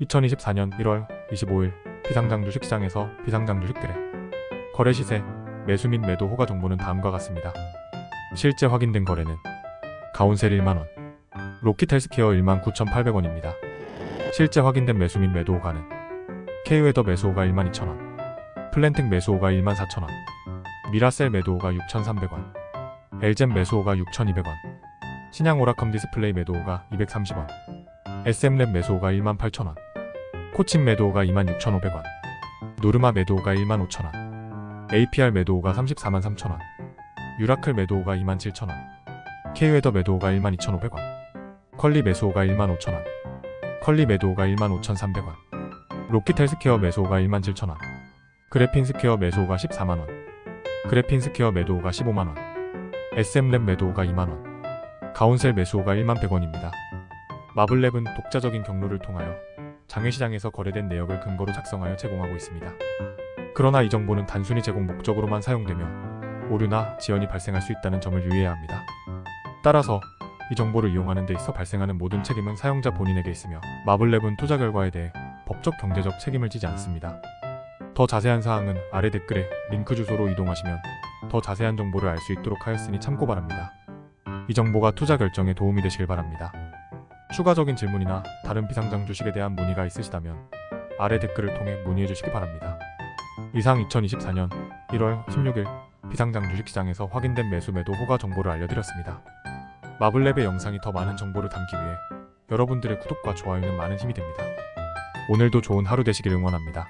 2024년 1월 25일 비상장 주식시장에서 비상장 주 식들의 거래 시세, 매수 및 매도 호가 정보는 다음과 같습니다. 실제 확인된 거래는 가온셀 1만원, 로키텔스케어 1만 9,800원입니다. 실제 확인된 매수 및 매도 호가는 K웨더 매수 호가 1만 2천원, 플랜텍 매수 호가 1만 4천원, 미라셀 매도 호가 6,300원, 엘젠 매수 호가 6,200원, 신양 오라컴 디스플레이 매도 호가 230원, SM랩 매수 호가 1만 8천원, 코친 매도호가 2만 6,500원, 노르마 1만 5천원, APR 매도호가 34만 3천원, 유라클 2만 7천원, K웨더 매도호가 1만 2,500원, 컬리 1만 5천원, 컬리 매도호가 1만 5,300원, 로키텔스케어 매수호가 1만 7천원, 그래핀스케어 매수호가 14만원, 그래핀스케어 매도호가 15만원, SM랩 매도호가 2만원, 가온셀 매수호가 1만 100원입니다. 마블랩은 독자적인 경로를 통하여 장외시장에서 거래된 내역을 근거로 작성하여 제공하고 있습니다. 그러나 이 정보는 단순히 제공 목적으로만 사용되며 오류나 지연이 발생할 수 있다는 점을 유의해야 합니다. 따라서 이 정보를 이용하는 데 있어 발생하는 모든 책임은 사용자 본인에게 있으며 마블랩은 투자 결과에 대해 법적 경제적 책임을 지지 않습니다. 더 자세한 사항은 아래 댓글에 링크 주소로 이동하시면 더 자세한 정보를 알 수 있도록 하였으니 참고 바랍니다. 이 정보가 투자 결정에 도움이 되시길 바랍니다. 추가적인 질문이나 다른 비상장 주식에 대한 문의가 있으시다면 아래 댓글을 통해 문의해 주시기 바랍니다. 이상 2024년 1월 16일 비상장 주식시장에서 확인된 매수 매도 호가 정보를 알려드렸습니다. 마블랩의 영상이 더 많은 정보를 담기 위해 여러분들의 구독과 좋아요는 많은 힘이 됩니다. 오늘도 좋은 하루 되시길 응원합니다.